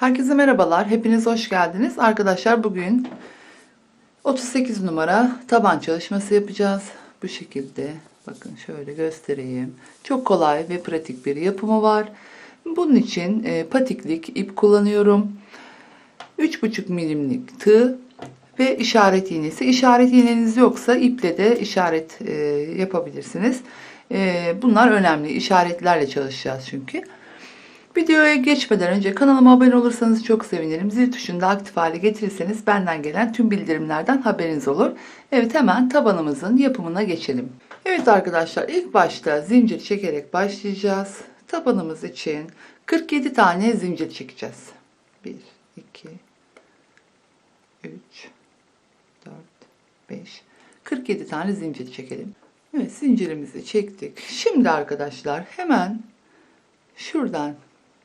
Herkese merhabalar. Hepiniz hoş geldiniz. Arkadaşlar bugün 38 numara taban çalışması yapacağız. Bu şekilde. Bakın şöyle göstereyim. Çok kolay ve pratik bir yapımı var. Bunun için e, patiklik ip kullanıyorum. 3,5 milimlik tığ ve işaret iğnesi. İşaret iğneniz yoksa iple de işaret e, yapabilirsiniz. E, bunlar önemli. İşaretlerle çalışacağız çünkü. Videoya geçmeden önce kanalıma abone olursanız çok sevinirim. Zil tuşunu da aktif hale getirirseniz benden gelen tüm bildirimlerden haberiniz olur. Evet hemen tabanımızın yapımına geçelim. Evet arkadaşlar ilk başta zincir çekerek başlayacağız. Tabanımız için 47 tane zincir çekeceğiz. 1, 2, 3, 4, 5, 47 tane zincir çekelim. Evet zincirimizi çektik. Şimdi arkadaşlar hemen şuradan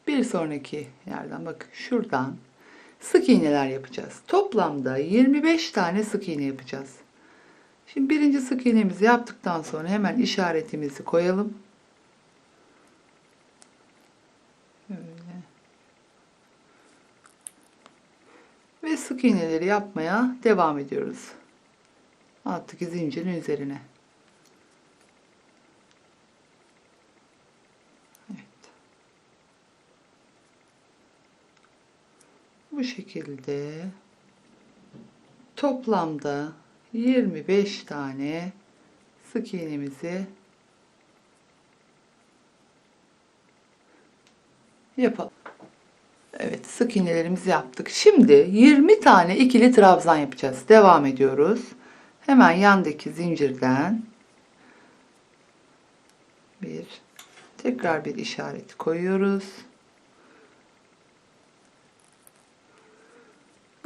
bir sonraki yerden bakın şuradan sık iğneler yapacağız. Toplamda 25 tane sık iğne yapacağız. Şimdi birinci sık iğnemizi yaptıktan sonra hemen işaretimizi koyalım. Böyle. Ve sık iğneleri yapmaya devam ediyoruz. Alttaki zincirin üzerine. Bu şekilde toplamda 25 tane sık iğnemizi yapalım. Evet sık iğnelerimizi yaptık. Şimdi 20 tane ikili trabzan yapacağız. Devam ediyoruz. Hemen yandaki zincirden bir tekrar bir işaret koyuyoruz.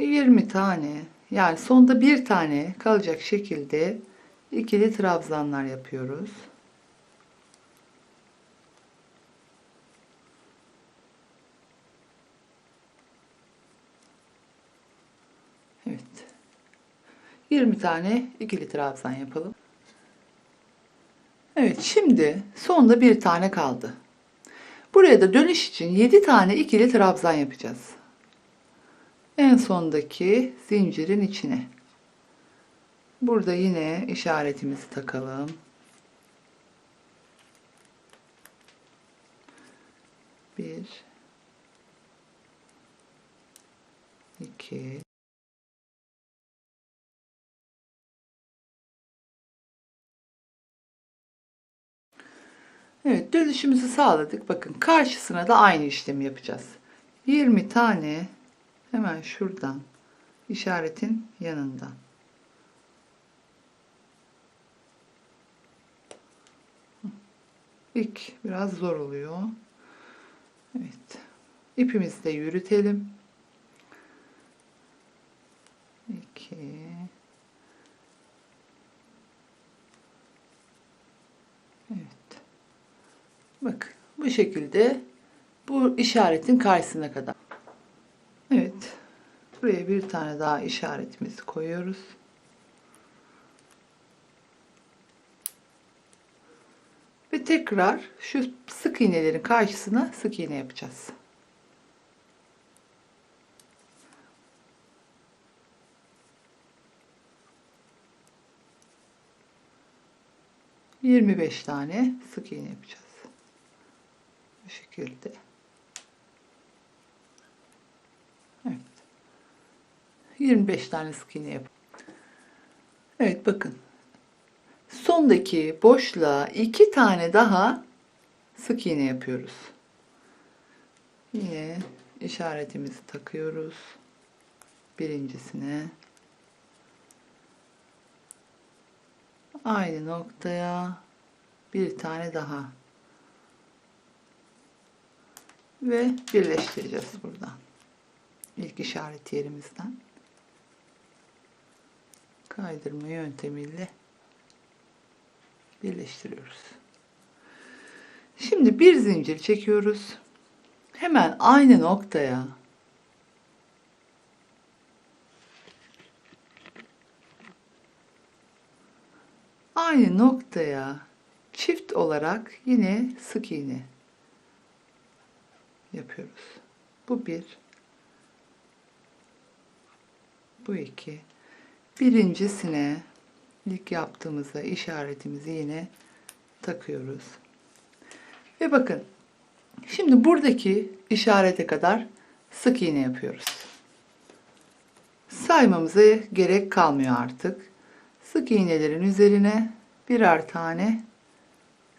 20 tane yani sonda bir tane kalacak şekilde ikili trabzanlar yapıyoruz. Evet. 20 tane ikili trabzan yapalım. Evet şimdi sonda bir tane kaldı. Buraya da dönüş için 7 tane ikili trabzan yapacağız en sondaki zincirin içine. Burada yine işaretimizi takalım. Bir, iki, Evet dönüşümüzü sağladık. Bakın karşısına da aynı işlemi yapacağız. 20 tane hemen şuradan işaretin yanından. İlk biraz zor oluyor. Evet. İpimizi de yürütelim. 2 Evet. Bak bu şekilde bu işaretin karşısına kadar. Buraya bir tane daha işaretimizi koyuyoruz. Ve tekrar şu sık iğnelerin karşısına sık iğne yapacağız. Yirmi beş tane sık iğne yapacağız. Bu şekilde. 25 tane sık iğne yap. Evet bakın. Sondaki boşluğa iki tane daha sık iğne yapıyoruz. Yine işaretimizi takıyoruz. Birincisine. Aynı noktaya bir tane daha. Ve birleştireceğiz buradan. İlk işaret yerimizden kaydırma yöntemiyle birleştiriyoruz. Şimdi bir zincir çekiyoruz. Hemen aynı noktaya aynı noktaya çift olarak yine sık iğne yapıyoruz. Bu bir. Bu iki. Birincisine ilk yaptığımızda işaretimizi yine takıyoruz. Ve bakın şimdi buradaki işarete kadar sık iğne yapıyoruz. Saymamıza gerek kalmıyor artık. Sık iğnelerin üzerine birer tane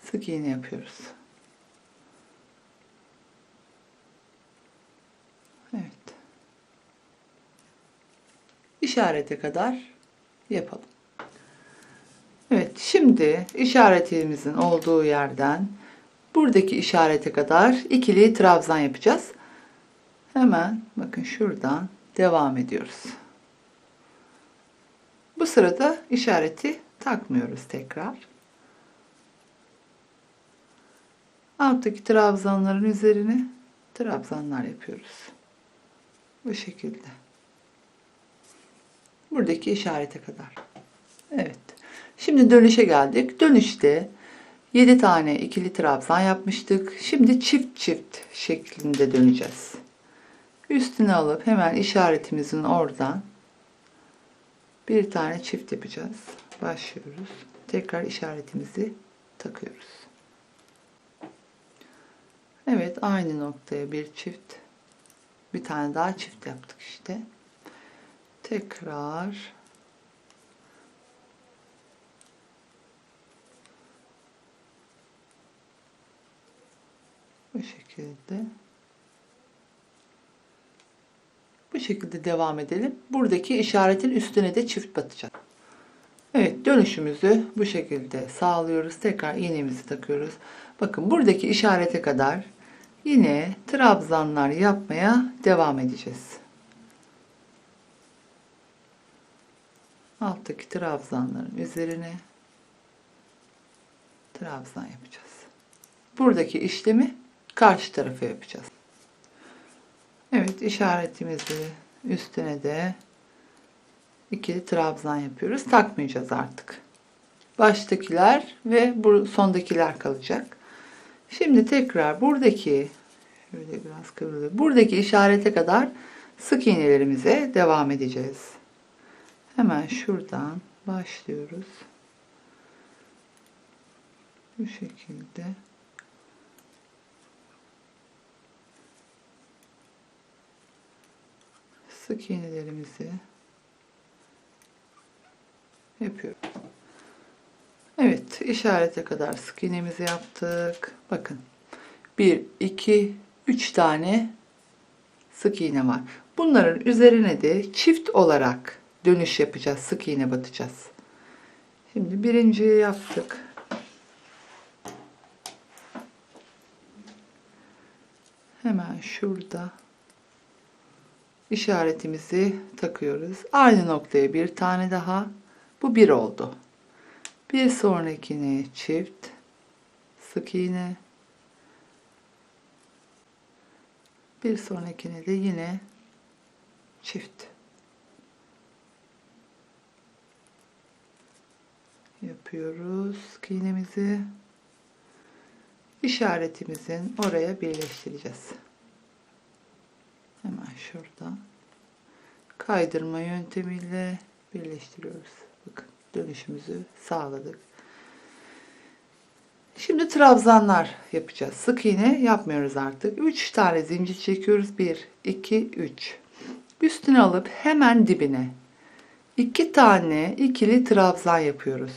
sık iğne yapıyoruz. Evet. İşarete kadar yapalım. Evet, şimdi işaretimizin olduğu yerden buradaki işarete kadar ikili trabzan yapacağız. Hemen bakın şuradan devam ediyoruz. Bu sırada işareti takmıyoruz tekrar. Alttaki trabzanların üzerine trabzanlar yapıyoruz. Bu şekilde. Buradaki işarete kadar. Evet. Şimdi dönüşe geldik. Dönüşte 7 tane ikili trabzan yapmıştık. Şimdi çift çift şeklinde döneceğiz. Üstüne alıp hemen işaretimizin oradan bir tane çift yapacağız. Başlıyoruz. Tekrar işaretimizi takıyoruz. Evet aynı noktaya bir çift bir tane daha çift yaptık işte. Tekrar bu şekilde bu şekilde devam edelim. Buradaki işaretin üstüne de çift batacağız. Evet dönüşümüzü bu şekilde sağlıyoruz. Tekrar iğnemizi takıyoruz. Bakın buradaki işarete kadar yine trabzanlar yapmaya devam edeceğiz. Alttaki trabzanların üzerine trabzan yapacağız. Buradaki işlemi karşı tarafa yapacağız. Evet işaretimizi üstüne de ikili trabzan yapıyoruz. Takmayacağız artık. Baştakiler ve bu sondakiler kalacak. Şimdi tekrar buradaki şöyle biraz kıvrılıyor. Buradaki işarete kadar sık iğnelerimize devam edeceğiz. Hemen şuradan başlıyoruz. Bu şekilde. Sık iğnelerimizi yapıyoruz. Evet, işarete kadar sık iğnemizi yaptık. Bakın. 1 2 3 tane sık iğne var. Bunların üzerine de çift olarak dönüş yapacağız. Sık iğne batacağız. Şimdi birinciyi yaptık. Hemen şurada işaretimizi takıyoruz. Aynı noktaya bir tane daha. Bu bir oldu. Bir sonrakine çift sık iğne. Bir sonrakine de yine çift. Yapıyoruz iğnemizi. İşaretimizin oraya birleştireceğiz. Hemen şurada kaydırma yöntemiyle birleştiriyoruz. Bakın dönüşümüzü sağladık. Şimdi trabzanlar yapacağız. Sık iğne yapmıyoruz artık. 3 tane zincir çekiyoruz. 1, 2, 3. Üstüne alıp hemen dibine 2 tane ikili trabzan yapıyoruz.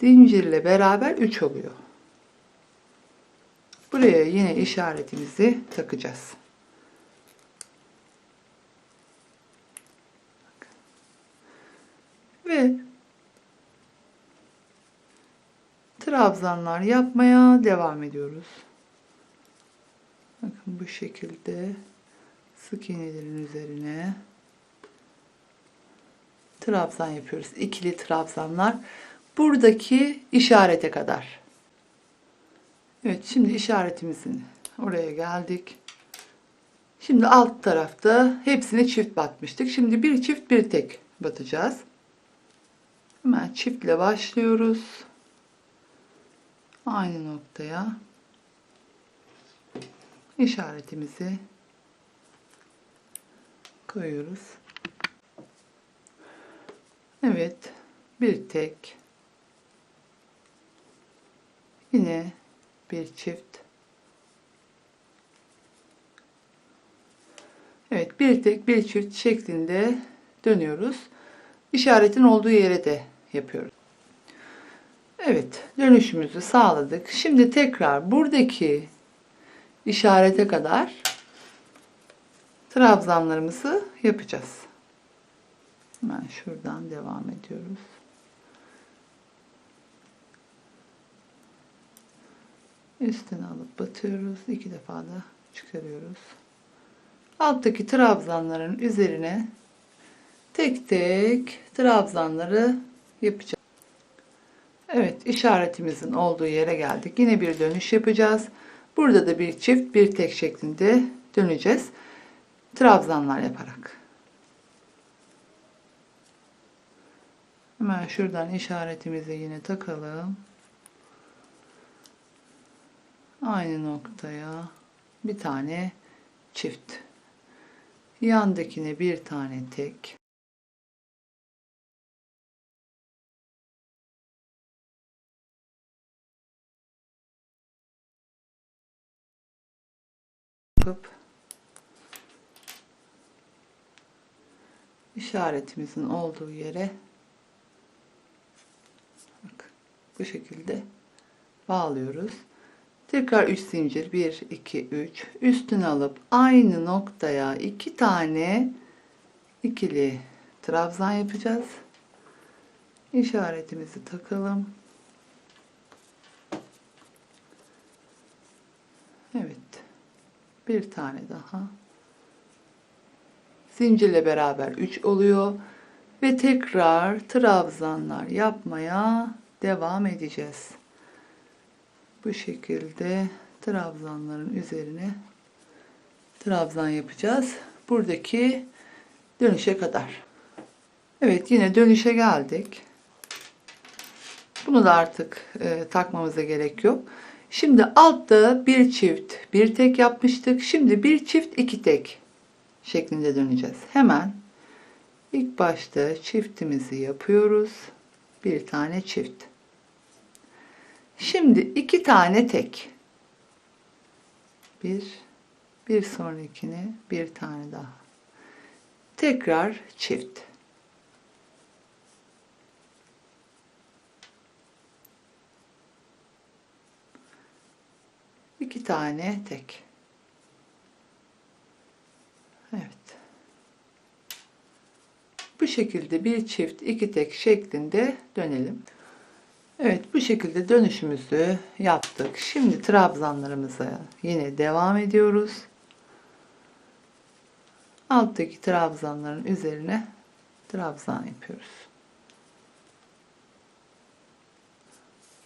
Zincirle beraber 3 oluyor. Buraya yine işaretimizi takacağız. Ve trabzanlar yapmaya devam ediyoruz. Bakın bu şekilde sık iğnelerin üzerine trabzan yapıyoruz. İkili trabzanlar buradaki işarete kadar. Evet şimdi işaretimizin oraya geldik. Şimdi alt tarafta hepsini çift batmıştık. Şimdi bir çift bir tek batacağız. Hemen çiftle başlıyoruz. Aynı noktaya işaretimizi koyuyoruz. Evet. Bir tek. Yine bir çift. Evet, bir tek bir çift şeklinde dönüyoruz. İşaretin olduğu yere de yapıyoruz. Evet, dönüşümüzü sağladık. Şimdi tekrar buradaki işarete kadar trabzanlarımızı yapacağız. Hemen şuradan devam ediyoruz. Üstüne alıp batıyoruz. İki defa da çıkarıyoruz. Alttaki trabzanların üzerine tek tek trabzanları yapacağız. Evet işaretimizin olduğu yere geldik. Yine bir dönüş yapacağız. Burada da bir çift bir tek şeklinde döneceğiz. Trabzanlar yaparak. Hemen şuradan işaretimizi yine takalım. Aynı noktaya bir tane çift. Yandakine bir tane tek. Yapıp işaretimizin olduğu yere bak, bu şekilde bağlıyoruz. Tekrar 3 zincir 1 2 3 üstüne alıp aynı noktaya iki tane ikili trabzan yapacağız. İşaretimizi takalım. Evet. Bir tane daha. Zincirle beraber 3 oluyor ve tekrar trabzanlar yapmaya devam edeceğiz. Bu şekilde trabzanların üzerine trabzan yapacağız. Buradaki dönüşe kadar. Evet yine dönüşe geldik. Bunu da artık e, takmamıza gerek yok. Şimdi altta bir çift bir tek yapmıştık. Şimdi bir çift iki tek şeklinde döneceğiz. Hemen ilk başta çiftimizi yapıyoruz. Bir tane çift. Şimdi iki tane tek. Bir, bir sonrakine bir tane daha. Tekrar çift. İki tane tek. Evet. Bu şekilde bir çift iki tek şeklinde dönelim. Evet bu şekilde dönüşümüzü yaptık. Şimdi trabzanlarımıza yine devam ediyoruz. Alttaki trabzanların üzerine trabzan yapıyoruz.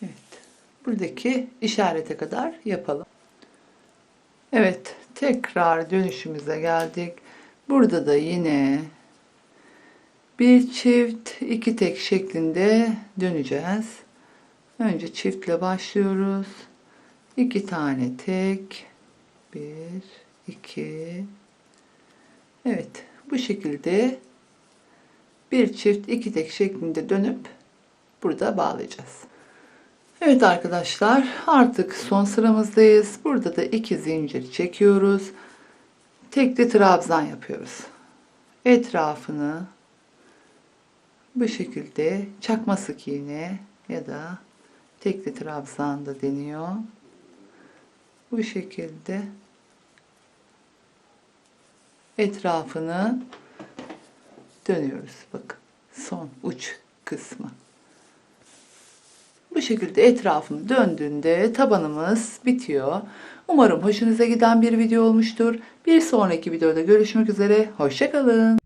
Evet. Buradaki işarete kadar yapalım. Evet. Tekrar dönüşümüze geldik. Burada da yine bir çift iki tek şeklinde döneceğiz. Önce çiftle başlıyoruz. İki tane tek. Bir, iki. Evet. Bu şekilde bir çift iki tek şeklinde dönüp burada bağlayacağız. Evet arkadaşlar artık son sıramızdayız. Burada da iki zincir çekiyoruz. Tekli trabzan yapıyoruz. Etrafını bu şekilde çakma sık iğne ya da tekli trabzan da deniyor. Bu şekilde etrafını dönüyoruz. Bakın son uç kısmı. Bu şekilde etrafını döndüğünde tabanımız bitiyor. Umarım hoşunuza giden bir video olmuştur. Bir sonraki videoda görüşmek üzere. Hoşçakalın.